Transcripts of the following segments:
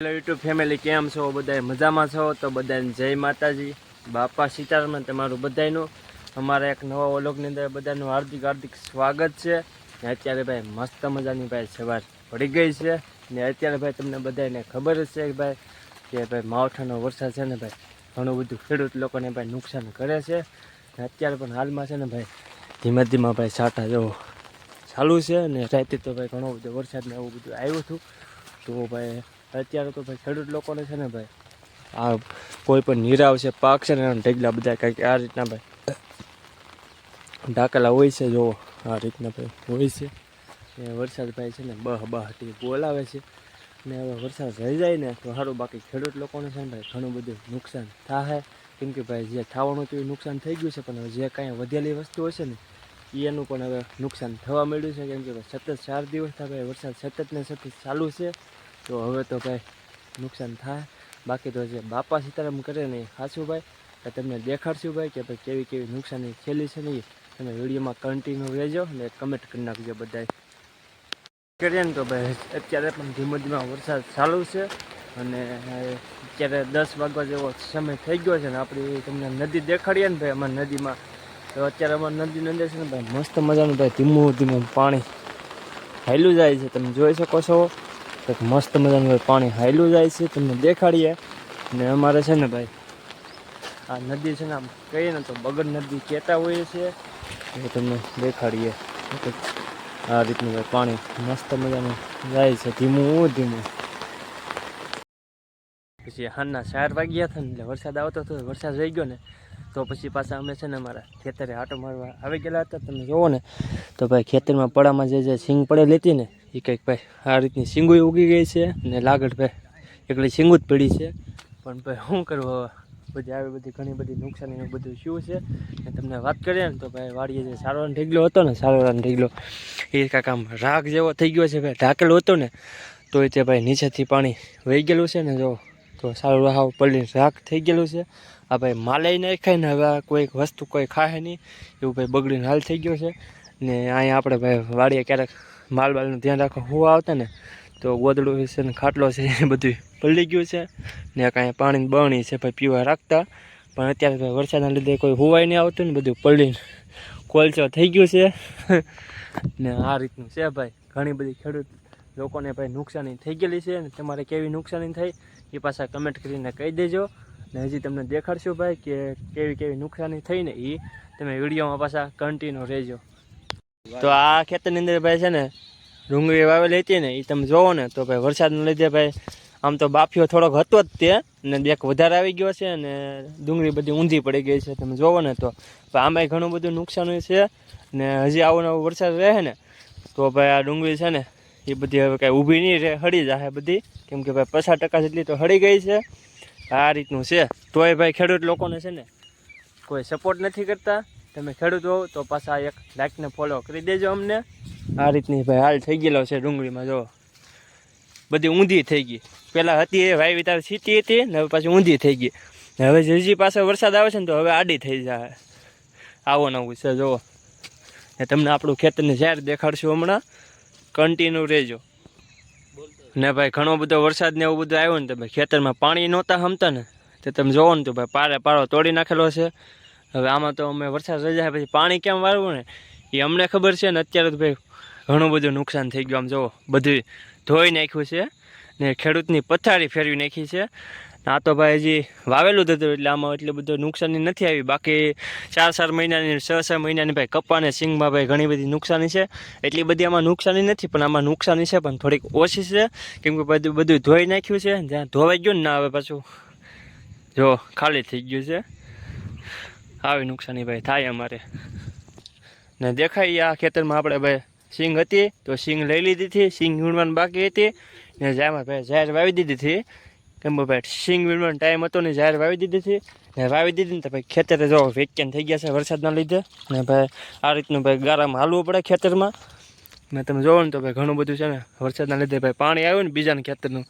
Hello YouTube family કેમ છો? બધા મજામાં છો? તો બધાને જય માતાજી. બાપા સીતારામન તમારું બધાયનું. અમારા એક નવા વ્લોગની અંદર બધાનું હાર્દિક હાર્દિક સ્વાગત છે. ને અત્યારે ભાઈ મસ્ત મજાની ભાઈ સવાર પડી ગઈ છે. ને અત્યારે ભાઈ તમને બધાને ખબર જ છે કે ભાઈ કે ભાઈ માવઠાનો વરસાદ છે ને ભાઈ, ઘણું બધું ખેડૂત લોકોને ભાઈ નુકસાન કરે છે. ને અત્યારે પણ હાલમાં છે ને ભાઈ, ધીમે ધીમે ભાઈ સાટા જેવો ચાલુ છે. ને રાતે તો ભાઈ ઘણો બધો વરસાદ ને એવું બધું આવ્યું હતું. તો ભાઈ અત્યારે તો ભાઈ ખેડૂત લોકોને છે ને ભાઈ, આ કોઈ પણ નીરાવ છે, પાક છે ને ઢગલા બધા કંઈક આ રીતના ભાઈ. ઢાકેલા હોય છે, જોવો, આ રીતના ભાઈ હોય છે. ને વરસાદ ભાઈ છે ને બહ હટી બોલાવે છે. ને હવે વરસાદ રહી જાય ને, તો સારું બાકી ખેડૂત લોકોને છે ને ભાઈ ઘણું બધું નુકસાન થાય. કેમ કે ભાઈ જે થવાનું હતું એ નુકસાન થઈ ગયું છે, પણ હવે જે કાંઈ વધેલી વસ્તુ હશે ને, એનું પણ હવે નુકસાન થવા મળ્યું છે. કેમ કે સતત ચાર દિવસથી ભાઈ વરસાદ સતત ને સતત ચાલુ છે. તો હવે તો ભાઈ નુકસાન થાય. બાકી તો જે બાપા સીતારામ કરે ને એ સાચું ભાઈ. તમને દેખાડશું ભાઈ કે ભાઈ કેવી કેવી નુકસાની છેલ્લી છે ને એ તમે વિડીયોમાં કન્ટિન્યુ રહેજો અને કમેન્ટ કરી નાખજો બધાય. કરીએ ને તો ભાઈ અત્યારે પણ ધીમે ધીમે વરસાદ ચાલુ છે અને અત્યારે દસ વાગવા જેવો સમય થઈ ગયો છે ને આપણી તમને નદી દેખાડીએ ને ભાઈ અમારી નદીમાં. તો અત્યારે અમારી નદીની અંદર છે ને ભાઈ મસ્ત મજાનું ભાઈ ધીમું ધીમું પાણી હેલું જાય છે. તમે જોઈ શકો છો. તો મસ્ત મજાનું પાણી હાયલું જાય છે, તમને દેખાડીએ. ને અમારે છે ને ભાઈ, આ નદી છે ને આમ કહીએ ને તો બગડ નદી કહેતા હોઈએ છીએ. એ તમને દેખાડીએ. આ રીતનું ભાઈ પાણી મસ્ત મજાનું જાય છે, ધીમું ધીમું. પછી હાલના ચાર વાગ્યા હતા ને એટલે વરસાદ આવતો હતો વરસાદ રહી ગયો ને. તો પછી પાછા અમે છે ને અમારા ખેતરે આટો મારવા આવી ગયેલા હતા, તમે જોવો ને. તો ભાઈ ખેતરમાં પડામાં જે જે સિંગ પડેલી હતી ને, એ કંઈક ભાઈ આ રીતની સિંગુય ઉગી ગઈ છે ને લાગડ ભાઈ એકલી સિંગુ જ પડી છે. પણ ભાઈ શું કરવું હવે? બધી આવી બધી ઘણી બધી નુકસાની બધું શું છે. ને તમને વાત કરીએ ને તો ભાઈ વાડીએ જે સારવાનો ઢીગલો હતો ને સારવાનો ઢીગલો, એ કાંક આમ રાગ જેવો થઈ ગયો છે ભાઈ. ઢાકેલો હતો ને તો તે ભાઈ નીચેથી પાણી વહી ગયેલું છે ને, જો તો સારું રાહ પડી રાખ થઈ ગયેલું છે. આ ભાઈ માલે નહીં ખાય ને હવે કોઈક વસ્તુ કોઈ ખાય નહીં, એવું ભાઈ બગડીને હાલ થઈ ગયો છે. ને અહીંયા આપણે ભાઈ વાડીએ ક્યારેક માલ બાલનું ધ્યાન રાખવા હું આવતા ને, તો ગોદડું છે ને ખાટલો છે એ બધું પલળી ગયું છે. ને કાંઈ પાણીની બણી છે ભાઈ પીવા રાખતા, પણ અત્યારે ભાઈ વરસાદના લીધે કોઈ હોવાય નહીં આવતું ને, બધું પલળીને કોલચો થઈ ગયું છે. ને આ રીતનું છે ભાઈ, ઘણી બધી ખેડૂત લોકોને ભાઈ નુકસાની થઈ ગયેલી છે ને તમારે કેવી નુકસાની થઈ એ પાછા કમેન્ટ કરીને કહી દેજો. ને હજી તમને દેખાડશું ભાઈ કે કેવી કેવી નુકસાની થઈ ને એ તમે વિડીયોમાં પાછા કન્ટિન્યુ રહેજો. તો આ ખેતરની અંદર ભાઈ છે ને, ડુંગળી વાવેલી હતી ને એ તમે જોવો ને, તો ભાઈ વરસાદને લીધે ભાઈ આમ તો બાફિયો થોડોક હતો જ તે, ને બેક વધારે આવી ગયો છે ને ડુંગળી બધી ઊંધી પડી ગઈ છે, તમે જોવો ને તો. આમાંય ઘણું બધું નુકસાન છે ને હજી આવો નવો વરસાદ રહે ને, તો ભાઈ આ ડુંગળી છે ને એ બધી હવે કાંઈ ઊભી નહીં રહે, હળી જાય બધી. કેમ કે ભાઈ પચાસ ટકા જેટલી તો હળી ગઈ છે. આ રીતનું છે. તોય ભાઈ ખેડૂત લોકોને છે ને કોઈ સપોર્ટ નથી કરતા. તમે ખેડૂત હોવ તો પાછા એક લાઈકને ફોલો કરી દેજો અમને. આ રીતની ભાઈ હાલ થઈ ગયેલો છે ડુંગળીમાં, જો. બધી ઊંધી થઈ ગઈ. પહેલાં હતી એ વાવી, તાર સીટી હતી ને હવે પાછી ઊંધી થઈ ગઈ. ને હવે હજી પાસે વરસાદ આવે છે ને તો હવે આડી થઈ જાય. આવો નવું છે જુઓ ને તમને આપણું ખેતરને જ્યારે દેખાડશું હમણાં. કન્ટિન્યુ રહેજો. ને ભાઈ, ઘણો બધો વરસાદ ને એવું બધું આવ્યું ને તો ભાઈ, ખેતરમાં પાણી નહોતા હમતા ને. તો તમે જોવો ને તો ભાઈ, પારે પારો તોડી નાખેલો છે. હવે આમાં તો અમે વરસાદ રહી જાય પછી પાણી કેમ વાળવું ને? એ અમને ખબર છે ને, અત્યારે તો ભાઈ, ઘણું બધું નુકસાન થઈ ગયું. આમ જુઓ બધું ધોઈ નાખ્યું છે ને ખેડૂતની પથારી ફેરવી નાખી છે. આ તો ભાઈ હજી વાવેલું હતું એટલે આમાં એટલું બધું નુકસાની નથી આવી. બાકી ચાર ચાર મહિનાની છ છ મહિનાની ભાઈ કપાને સિંગમાં ભાઈ ઘણી બધી નુકસાની છે. એટલી બધી આમાં નુકસાની નથી, પણ આમાં નુકસાની છે, પણ થોડીક ઓછી છે. કેમ કે બધું બધું ધોઈ નાખ્યું છે, જ્યાં ધોવાઈ ગયું ને ના હવે પાછું. જો, ખાલી થઈ ગયું છે. આવી નુકસાની ભાઈ થાય અમારે. ને દેખાય આ ખેતરમાં આપણે ભાઈ સિંગ હતી, તો સિંગ લઈ લીધી હતી, સિંગ વીણવાની બાકી હતી. ને જામાં ભાઈ જાહેર વાવી દીધી હતી. કેમ ભાઈ સિંગ વીણવાનો ટાઈમ હતો ને જાહેર વાવી દીધી હતી. ને વાવી દીધી ને તો ભાઈ ખેતરે જો વેકેન થઈ ગયા છે વરસાદના લીધે. ને ભાઈ આ રીતનું ભાઈ ગારામાં હાલવું પડે ખેતરમાં. ને તમે જોવો ને તો ભાઈ ઘણું બધું છે ને વરસાદના લીધે ભાઈ પાણી આવ્યું ને બીજાના ખેતરનું.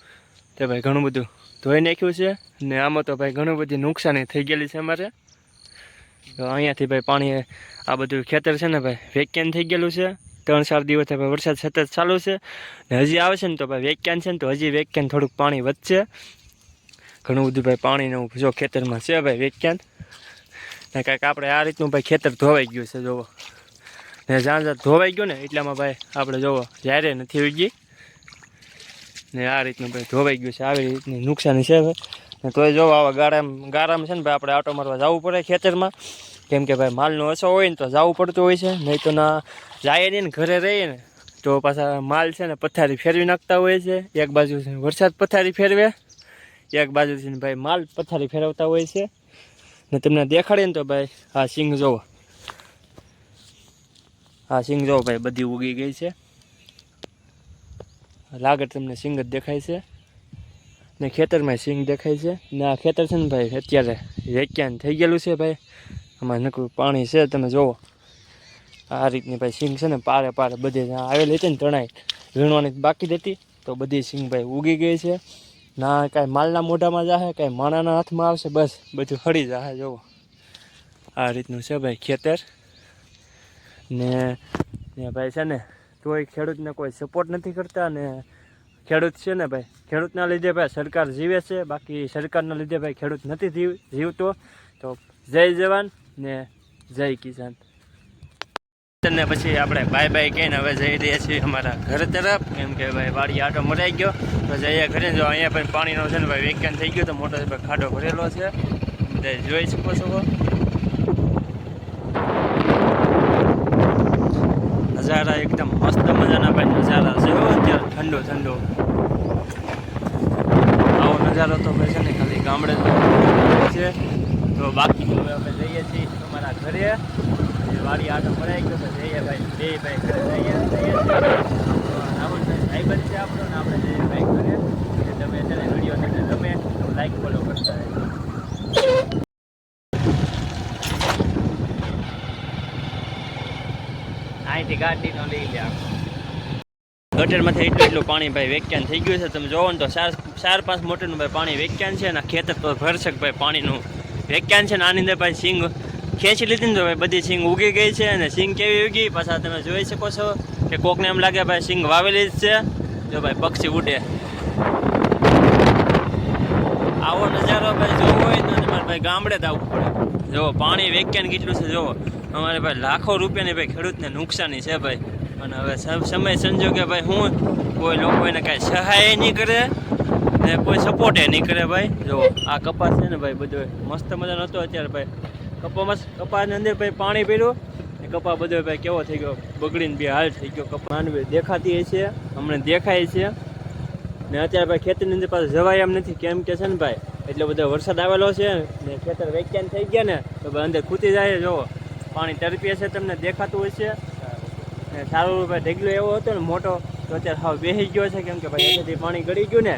તે ભાઈ ઘણું બધું ધોઈ નાખ્યું છે. ને આમાં તો ભાઈ ઘણું બધી નુકસાની થઈ ગયેલી છે અમારે. તો અહીંયાથી ભાઈ પાણી આ બધું ખેતર છે ને ભાઈ વેકેન થઈ ગયેલું છે. ત્રણ ચાર દિવસથી ભાઈ વરસાદ સતત ચાલુ છે. ને હજી આવે છે ને તો ભાઈ વેકેન છે ને તો હજી વેકેન થોડુંક પાણી વધશે. ઘણું બધું ભાઈ પાણીનું જો ખેતરમાં છે ભાઈ વેક્યાન. ને કાંઈક આપણે આ રીતનું ભાઈ ખેતર ધોવાઈ ગયું છે, જોવો. ને જ્યાં જ્યાં ધોવાઈ ગયું ને એટલામાં ભાઈ આપણે જોવો જ્યારે નથી ઉગી. ને આ રીતનું ભાઈ ધોવાઈ ગયું છે, આવી રીતની નુકસાની છે ભાઈ. ને તોય જોવો, આવા ગારામાં ગારામાં છે ને ભાઈ આપણે આટો મારવા જવું પડે ખેતરમાં. કેમ કે ભાઈ માલનો ઓછો હોય ને તો જવું પડતું હોય છે, નહીં તો ના જાય નહીં ને ઘરે રહીએ ને. તો પાછા માલ છે ને પથારી ફેરવી નાખતા હોય છે, એક બાજુ વરસાદ પથારી ફેરવે. એક બાજુથી ભાઈ માલ પથારી ફેરવતા હોય છે. ને તમને દેખાડે ને તો ભાઈ, આ સિંગ જોવો. આ સિંગ જોવો ભાઈ, બધી ઉગી ગઈ છે. લાગે તમને સિંગ જ દેખાય છે. ને ખેતરમાં સિંગ દેખાય છે. ને આ ખેતર છે ને ભાઈ, અત્યારે વેક્યાન થઈ ગયેલું છે ભાઈ. આમાં નકરું પાણી છે, તમે જોવો. આ રીતની ભાઈ સિંગ છે ને, પારે પારે બધે આવેલી હતી ને તણાઈ વીણવાની બાકી હતી. તો બધી સિંગ ભાઈ ઉગી ગઈ છે. ના, કાંઈ માલના મોઢામાં જાહે, કાંઈ માણાના હાથમાં આવશે, બસ, બધું હળી જાહે, જોવો. આ રીતનું છે ભાઈ ખેતર. ને ને ભાઈ છે ને, તોય ખેડૂતને કોઈ સપોર્ટ નથી કરતા ને ખેડૂત છે ને ભાઈ, ખેડૂતના લીધે ભાઈ સરકાર જીવે છે, બાકી સરકારના લીધે ભાઈ ખેડૂત નથી જીવ, જીવતો. તો જય જવાન ને જય કિસાન. ને પછી આપણે બાય બાય કહીને હવે જઈ રહ્યા છીએ અમારા ઘર તરફ. કેમ કે ભાઈ વાડી આટો મરાઈ ગયો. તો જઈએ ઘરે. જો અહીંયા પણ પાણીનો છે ને ભાઈ વેકેન થઈ ગયો તો મોટો ભાઈ ખાડો ભરેલો છે. તે જોઈ શકો છો. નજારા એકદમ મસ્ત મજાના ભાઈ નજારા છે હો, અત્યારે ઠંડો ઠંડો. આવો નજારો તો ભાઈ છે ને ખાલી ગામડે જ છે. તો બાકી તો હવે અમે જઈએ છીએ અમારા ઘરે. એ વાડી આટો ભરાઈ ગયો તો જઈએ ભાઈ, બે ભાઈ ઘરે જઈએ જઈએ રાવણભાઈ ભાઈબંધ છે આપણો ને આપણે જે ભાઈ કરીએ તમે છે વીડિયો તમને ગમે તો લાઈક ફોલો કરતા રહેજો. અહીંથી ગાડીનો લઈ લે ગટરમાંથી એટલું એટલું પાણી ભાઈ વેક્યાન થઈ ગયું છે. તમે જોવો ને તો ચાર ચાર પાંચ મોટરનું ભાઈ પાણી વેક્યાન છે અને ખેતર તો ભરશે ભાઈ પાણીનું વેક્યાન છે. ને આની અંદર ભાઈ સિંગ ખેંચી લીધી ને તો ભાઈ બધી સિંગ ઉગી ગઈ છે અને સિંગ કેવી ઉગી? પાછા તમે જોઈ શકો છો. કે કોકને એમ લાગે ભાઈ સિંગ વાવેલી જ છે. જો ભાઈ પક્ષી ઉડે. આવો નજારો ભાઈ જોવો હોય તો તમારે ભાઈ ગામડે જ આવવું પડે. જો પાણી વેક્યાન કેટલું છે જોવો અમારે ભાઈ લાખો રૂપિયાની ભાઈ ખેડૂતને નુકસાની છે ભાઈ. અને હવે સમ- સમય સંજોગે ભાઈ હું, કોઈ લોકો એને કાંઈ સહાય નહીં કરે ને કોઈ સપોર્ટે નહીં કરે ભાઈ. જો, આ કપાસ છે ને ભાઈ બધો મસ્ત મજાનો હતો અત્યારે ભાઈ. કપાસ, કપાસની અંદર ભાઈ પાણી પીર્યું ને કપા બધો ભાઈ કેવો થઈ ગયો? બગડીને બે હાલ થઈ ગયો કપા. માનવી દેખાતી છે હમણાં દેખાય છે. ને અત્યારે ભાઈ ખેતીની અંદર પાછું જવાય એમ નથી, કેમ કે છે ને ભાઈ, એટલો બધો વરસાદ આવેલો છે ને ખેતર વેક્યાન થઈ ગયા ને, તો અંદર ખૂતી જાય જોવો પાણી તરપીએ છે તમને દેખાતું હોય છે ને સારું ભાઈ ઢગલો એવો હતો ને મોટો, તો અત્યારે હાવ બેસી ગયો છે, કેમ કે ભાઈ અહીંયાથી પાણી ગળી ગયું ને,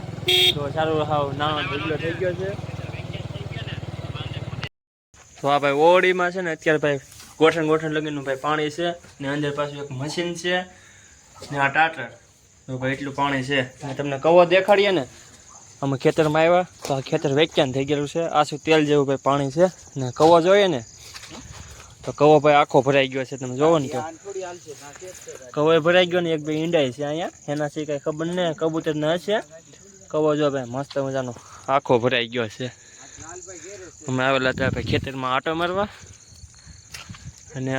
તો સારું હાવ નાનો ઢગલો થઈ ગયો છે. તો આ ભાઈ ઓડીમાં છે ને, અત્યારે ભાઈ ગોઠણ ગોઠણ લગીનું ભાઈ પાણી છે, ને અંદર પાછું એક મશીન છે, ને આ ટાટર. ભાઈ એટલું પાણી છે. ને તમને કવો દેખાડીએ ને, અમે ખેતરમાં આવ્યા, તો આ ખેતર વેચ્યાન થઈ ગયેલું છે. આસું તેલ જેવું ભાઈ પાણી છે? ને કવો જોઈએ ને? તો કવો ભાઈ આખો ભરાઈ ગયો છે, તમે જોવો ને તો. કવો ભરાઈ ગયો ને, એક બે ઈંડાઈ છે અહીંયા. એનાથી કાંઈ ખબર નહીં કબૂતર ને હશે કવો જો ભાઈ, મસ્ત મજાનો આખો ભરાઈ ગયો છે. અમે આવેલા હતા ભાઈ ખેતરમાં આટો મારવા. અને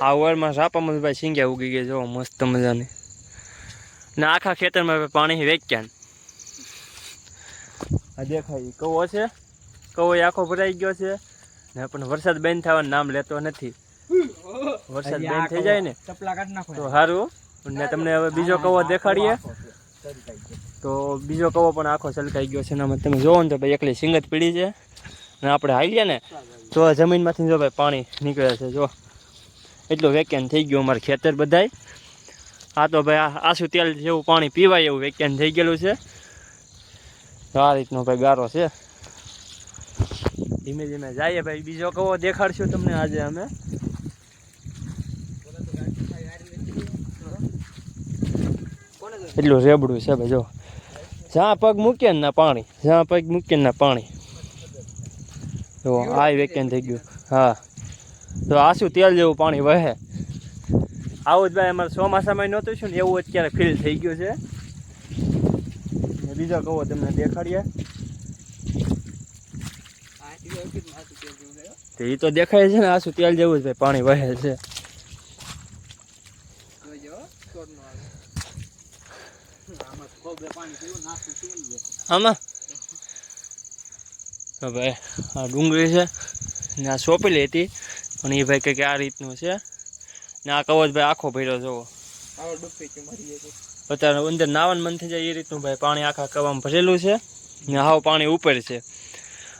આ ઓવરમાં રાપામાં ભાઈ સિંગ્યા ઉગી ગયા જો મસ્ત મજાની. ને આખા ખેતરમાં પાણી વેચ્યા આ દેખાય કવો છે? કવો આખો ભરાઈ ગયો છે? ને પણ વરસાદ બંધ થવાનું નામ લેતો નથી. વરસાદ બંધ થઈ જાય ને? તો સારું ને તમને હવે બીજો કવો દેખાડીએ? તો બીજો કવો પણ આખો છલકાઈ ગયો છે. એનામાં તમે જોવો ને તો ભાઈ એકલી સિંગત પીડી છે. અને આપણે હાલીએ ને તો જમીનમાંથી જો ભાઈ પાણી નીકળે છે જો. એટલું વેકેન થઈ ગયું અમારે ખેતર બધાય. આ તો ભાઈ આસુ તેલ જેવું પાણી પીવાય એવું વેકેન થઈ ગયેલું છે. આ રીતનો ભાઈ ગારો છે. ધીમે ધીમે જઈએ ભાઈ, બીજો કવો દેખાડશું તમને આજે અમે. એટલું રેબડું છે ભાઈ, જો. જ્યાં પગ મૂકીએ ને પાણી, જ્યાં પગ મૂકીએ ને ના પાણી. જો, આ વેકેન થઈ ગયું. હા. તો આસુ તેલ જેવું પાણી વહે. આવું જ ભાઈ અમારે ચોમાસામાં નહોતું છું ને એવું અત્યારે ફીલ થઈ ગયું છે. બીજો કહો તમને દેખાડીએ. તો એ તો દેખાય છે ને આસુ તેલ જેવું જ ભાઈ પાણી વહે છે. આમાં? ભાઈ, આ ડુંગળી છે ને આ સોંપેલી હતી. પણ એ ભાઈ કંઈક આ રીતનું છે. ને આ કવચ ભાઈ આખો ભર્યો જોવો અત્યારે અંદર નાવાનું મન થઈ જાય એ રીતનું ભાઈ પાણી આખા કવામાં ભરેલું છે. ને હાવ પાણી ઉપર છે.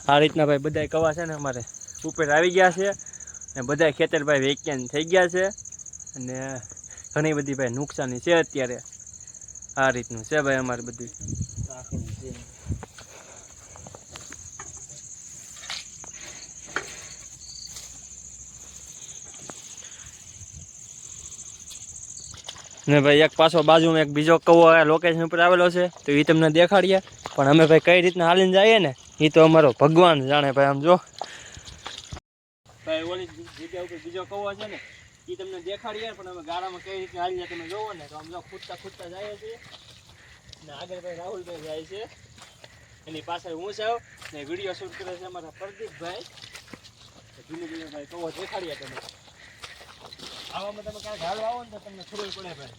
આ રીતના ભાઈ બધા કવા છે ને અમારે ઉપર આવી ગયા છે. ને બધા ખેતર ભાઈ વેક્યાન થઈ ગયા છે. અને ઘણી બધી ભાઈ નુકસાની છે અત્યારે. આ રીતનું છે ભાઈ અમારે બધું. ને ભાઈ એક પાછો બાજુમાં એક બીજો કવો લોકેશન ઉપર આવેલો છે, તો એ તમને દેખાડીએ. પણ અમે ભાઈ કઈ રીતના હાલીને જઈએ ને એ તો અમારો ભગવાન જાણે ભાઈ આમ જો. ભાઈ, ઓલી જગ્યા ઉપર બીજો કવો છે ને એ તમને દેખાડીએ, પણ અમે ગાળામાં કઈ રીતે હાલીને તમે જોવો ને, તો આમ જો ખૂટતા ખૂટતા જઈએ છીએ. ને આગળ ભાઈ રાહુલભાઈ જાય છે. એની પાછળ હું છું ને વીડિયો શૂટ કરે છે અમારા પ્રદીપભાઈ. ધીમે ધીમે ભાઈ કવો દેખાડીએ તમે. આવામાં તમે ક્યાંક હાલવા આવો ને તો તમને ખબર પડે ભાઈ.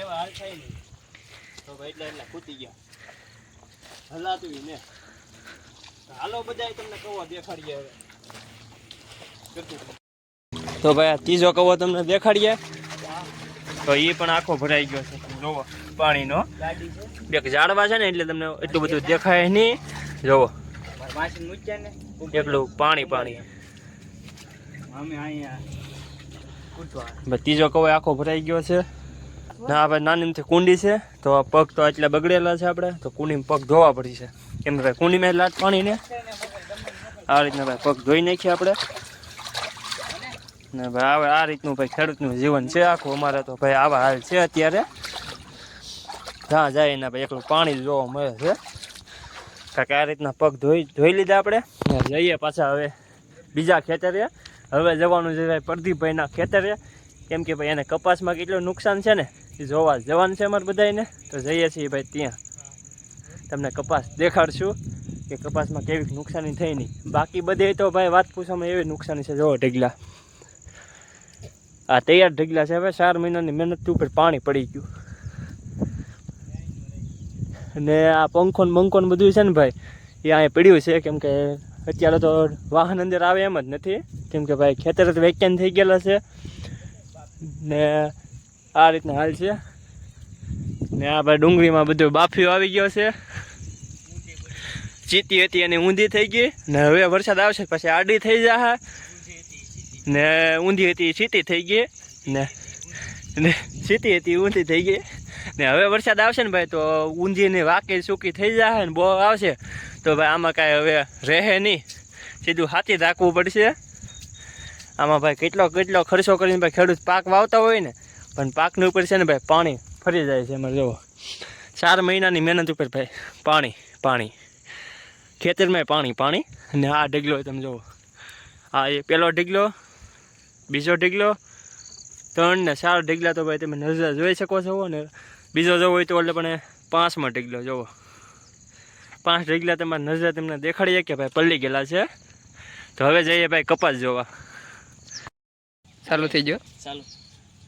એવા હાલ થાય નહીં તો ભાઈ એટલે એટલે ખૂટી ગયા. હલાતું ને. હાલો બધા તમને કવો દેખાડીએ હવે. તો ભાઈ આ ત્રીજો કવો તમને દેખાડીએ. તો એ પણ આખો ભરાઈ ગયો છે. જોવો પાણીનો. બે ઝાડવા છે ને એટલે તમને એટલું બધું દેખાય નહીં. જોવો એટલું પાણી પાણી. ભાઈ ત્રીજો કવાય આખો ભરાઈ ગયો છે. ના આપણે નાની કુંડી છે. તો પગ તો એટલા બગડેલા છે આપણે. તો કુંડીમાં પગ ધોવા પડી છે કેમ કે કુંડીમાં લાટ પાણી ને. આ રીતના ભાઈ પગ ધોઈ નાખીએ આપણે. ને ભાઈ, હવે આ રીતનું ભાઈ ખેડૂતનું જીવન છે આખું. અમારે તો ભાઈ આવા હાલ છે અત્યારે. જ્યાં જાય ને ભાઈ એકલું પાણી જોવા મળે છે. કારણ કે આ રીતના પગ ધોઈ ધોઈ લીધા આપણે. જઈએ પાછા હવે બીજા ખેતરે. હવે જવાનું છે ભાઈ પ્રદીપભાઈના ખેતરે. કેમ કે ભાઈ એને કપાસમાં કેટલું નુકસાન છે ને, એ જોવા જવાનું છે અમારે બધાને તો જઈએ છીએ ભાઈ ત્યાં. તમને કપાસ દેખાડશું કે કપાસમાં કેવી નુકસાની થઈ નહીં. બાકી બધે તો ભાઈ વાત પૂછવામાં એવી નુકસાની છે. જોવો ઢગલા. આ તૈયાર ઢગલા છે હવે ચાર મહિનાની મહેનત ઉપર પાણી પડી ગયું. અને આ પંખો ને બંખો બધું છે ને ભાઈ, એ અહીંયા પડ્યું છે. કેમ કે અત્યારે તો વાહન અંદર આવે એમ જ નથી, કેમ કે ભાઈ ખેતર જ વેકેન થઈ ગયેલા છે. ને આ રીતના હાલ છે. ને આ ભાઈ ડુંગળીમાં બધું બાફીઓ આવી ગયો છે. ચીતી હતી એની ઊંધી થઈ ગઈ. ને હવે વરસાદ આવશે પછી આડી થઈ જશે ને ઊંધી હતી સીતી થઈ ગઈ. ને ને સીતી હતી, ઊંધી થઈ ગઈ. ને હવે વરસાદ આવશે ને ભાઈ તો ઊંધીની વાકી સૂકી થઈ જશે ને બહુ આવશે. તો ભાઈ આમાં કાંઈ હવે રહે નહીં. સીધું હાથી રાખવું પડશે. આમાં ભાઈ કેટલો કેટલો ખર્ચો કરીને ભાઈ ખેડૂત પાક વાવતા હોય ને, પણ પાકની ઉપર છે ને ભાઈ પાણી ફરી જાય છે એમાં જુઓ ચાર મહિનાની મહેનત ઉપર ભાઈ પાણી પાણી. ખેતરમાં પાણી પાણી. અને આ ઢગલો તમે જુઓ આ એ પેલો ઢગલો, બીજો ઢગલો, ત્રણ ને ચાર ઢગલા તો ભાઈ તમે નજર જોઈ શકો છો ને બીજો જવો હોય તો એટલે પણ પાંચમાં ઢગલો જુઓ પાંચ ઢગલા તમારે નજરે તમને દેખાડીએ કે ભાઈ પલ્લી ગયેલા છે. તો હવે જઈએ ભાઈ કપાસ જોવા. ચાલુ થઈ ગયો. ચાલુ.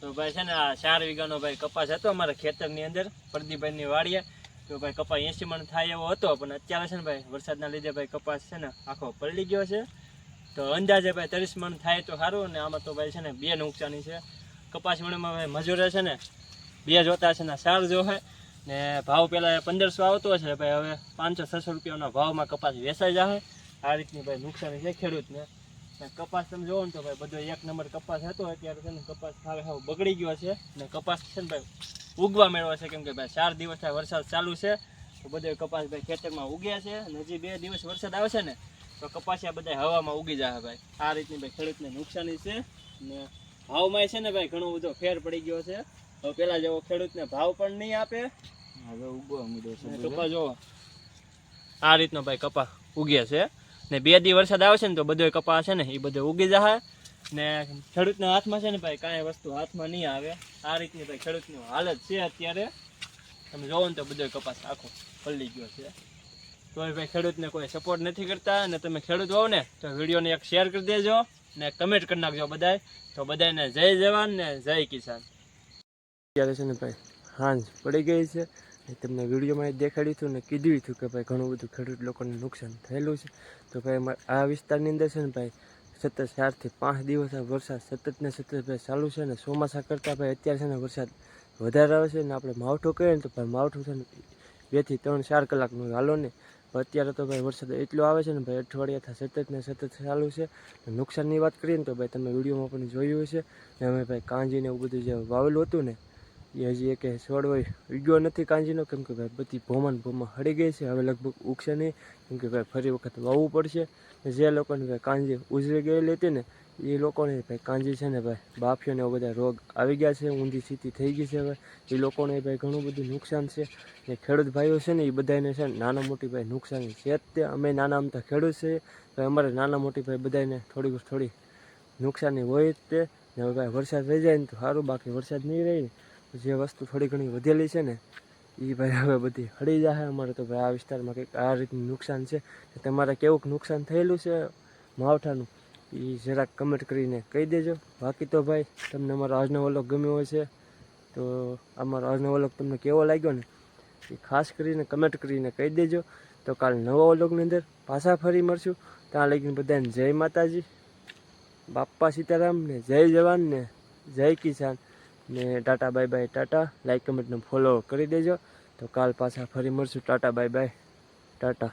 તો ભાઈ છે ને આ ચાર વીઘાનો ભાઈ કપાસ હતો અમારા ખેતરની અંદર પ્રદીપભાઈની વાડીએ. તો ભાઈ કપાસ એંસી મણ થાય એવો હતો પણ અત્યારે છે ને ભાઈ વરસાદના લીધે ભાઈ કપાસ છે ને આખો પલળી ગયો છે. તો અંદાજે ભાઈ ત્રીસ મણ થાય તો સારું અને આમાં તો ભાઈ છે ને બે નુકસાની છે. કપાસ વીણમાં ભાઈ મજૂરે છે ને બે જોતા છે ને સાર જોવે ને ભાવ પહેલાં પંદરસો આવતો છે ભાઈ હવે પાંચસો, છસો રૂપિયાના ભાવમાં કપાસ વેચાઈ જશે આ રીતની ભાઈ નુકસાની છે ખેડૂતને. કપાસ તમે જોવો ને તો ભાઈ બધો એક નંબર કપાસ હતો, અત્યારે છે ને કપાસ હવે હવે બગડી ગયો છે. ને કપાસ છે ને ભાઈ ઉગવા મેળવે છે, કેમ કે ભાઈ ચાર દિવસ વરસાદ ચાલુ છે. તો બધો કપાસ ભાઈ ખેતરમાં ઉગ્યા છે હજી બે દિવસ વરસાદ આવશે ને, તો કપાસિયા બધા હવામાં ઉગી જાય ભાઈ. આ રીતની ભાઈ ખેડૂતને નુકસાની છે. ને ભાવમાં છે ને ભાઈ ઘણો બધો ફેર પડી ગયો છે. હવે પેલા જેવો ખેડૂતને ભાવ પણ નહીં આપે. હવે ઉગવા માંડ્યો છે કપા જો આ રીતનો ભાઈ કપા ઉગ્યા છે. ને બે દી વરસાદ આવશે ને તો બધો કપા છે ને એ બધો ઉગી જશે. ને ખેડૂતના હાથમાં છે ને ભાઈ કાંઈ વસ્તુ હાથમાં નહીં આવે. આ રીતની ભાઈ ખેડૂતની હાલત છે અત્યારે. તમે જોવો ને તો બધો કપાસ આખો પલળી ગયો છે. તો ભાઈ ખેડૂતને કોઈ સપોર્ટ નથી કરતા અને તમે ખેડૂત હોવ ને તો વિડીયોને એક શેર કરી દેજો ને કમેન્ટ કરી નાખજો બધાય. તો બધાને જય જવાન ને જય કિસાન. અત્યારે છે ને ભાઈ હાંજ પડી ગઈ છે. તમને વિડીયોમાં દેખાડ્યું હતું ને કીધું હતું કે ભાઈ ઘણું બધું ખેડૂત લોકોને નુકસાન થયેલું છે. તો ભાઈ આ વિસ્તારની અંદર છે ને ભાઈ સતત ચારથી પાંચ દિવસ આ વરસાદ સતત ને સતત ભાઈ ચાલુ છે ને ચોમાસા કરતાં ભાઈ અત્યારે છે ને વરસાદ વધારે આવે છે ને આપણે માવઠું કહીએ ને તો ભાઈ માવઠું છે ને બેથી ત્રણ ચાર કલાકનું હાલો ને. અત્યારે તો ભાઈ વરસાદ એટલો આવે છે ને ભાઈ અઠવાડિયાથી સતત ને સતત ચાલુ છે. નુકસાનની વાત કરીએ ને તો ભાઈ તમે વિડીયોમાં પણ જોયું હશે. ને અમે ભાઈ કાંજી ને એવું બધું જે વાવેલું હતું ને એ હજી એક છોડવાય ઉગ્યો નથી કાંજીનો, કેમ કે ભાઈ બધી ભોમાન ભોમાં હળી ગઈ છે. હવે લગભગ ઉગશે નહીં. કેમ કે ભાઈ ફરી વખત વાવવું પડશે. જે લોકોને ભાઈ કાંજી ઉજરી ગયેલી હતી ને, એ લોકોને ભાઈ કાંજી છે ને ભાઈ બાફીઓને એવા બધા રોગ આવી ગયા છે. ઊંધી સ્થિતિ થઈ ગઈ છે હવે. એ લોકોને ભાઈ ઘણું બધું નુકસાન છે. ને ખેડૂત ભાઈઓ છે ને, એ બધાને છે ને નાના મોટી ભાઈ નુકસાની છે. તે અમે નાના અમતા ખેડૂત છે ભાઈ અમારે નાના મોટી ભાઈ બધાને થોડીક થોડી નુકસાની હોય જ તે. ને હવે ભાઈ વરસાદ રહી જાય ને તો સારું, બાકી વરસાદ નહીં રહે ને. જે વસ્તુ થોડી ઘણી વધેલી છે ને એ ભાઈ હવે બધી હળી જશે અમારે તો ભાઈ આ વિસ્તારમાં કંઈક આ રીતનું નુકસાન છે. તમારે કેવુંક નુકસાન થયેલું છે માવઠાનું એ જરાક કમેન્ટ કરીને કહી દેજો. બાકી તો ભાઈ, તમને અમારો આજનો વલોગ ગમ્યો હોય છે, તો અમારો આજનો વલોગ તમને કેવો લાગ્યો ને, એ ખાસ કરીને કમેન્ટ કરીને કહી દેજો. તો કાલ નવા વલોગની અંદર પાછા ફરી મળશું. ત્યાં લગીને બધાને જય માતાજી. બાપ્પા સીતારામ ને જય જવાન ને જય કિસાન. ને tata, bye bye tata. Like કમેન્ટને follow કરી દેજો. તો કાલ પાછા ફરી મળશું. Tata, bye bye tata.